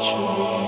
Sure.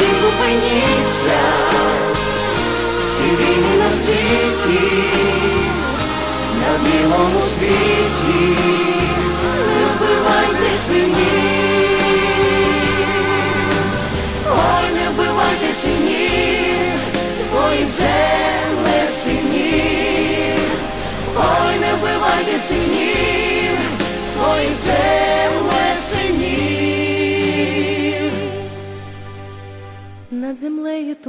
назавжди зупиніться, всі війни на світі, на білому світі, не вбивайте синів,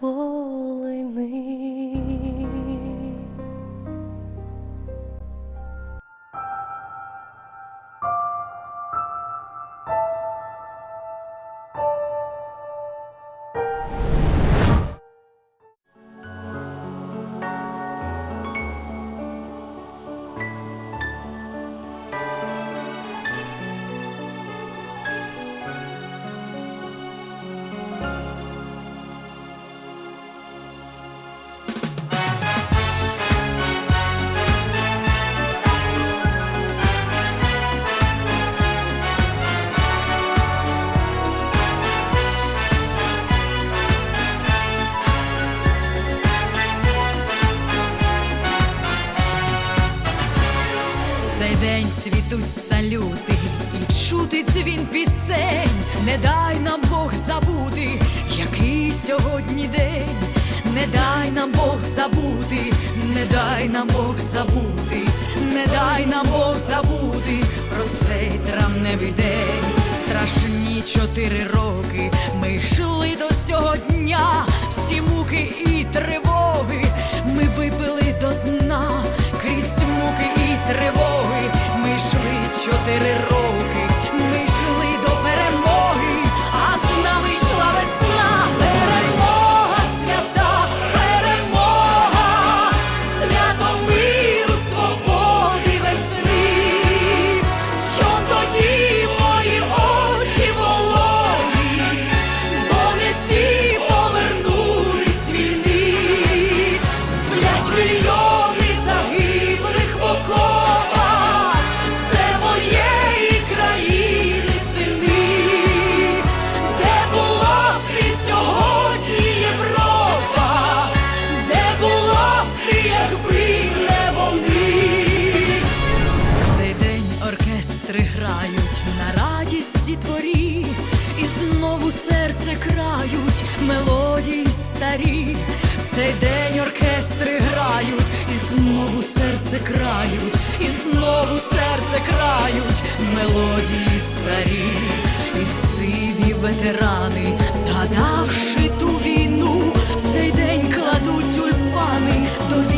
полини. День цвітуть салюти, і чути дзвін пісень. Не дай нам Бог забути, який сьогодні день, не дай нам Бог забути, не дай нам Бог забути, не дай нам Бог забути про цей травневий день. Страшні чотири роки знову серце крають мелодії старі, в цей день оркестри грають, і знову серце крають, і знову серце крають мелодії старі, і сиві ветерани, згадавши ту війну, в цей день кладуть тюльпани до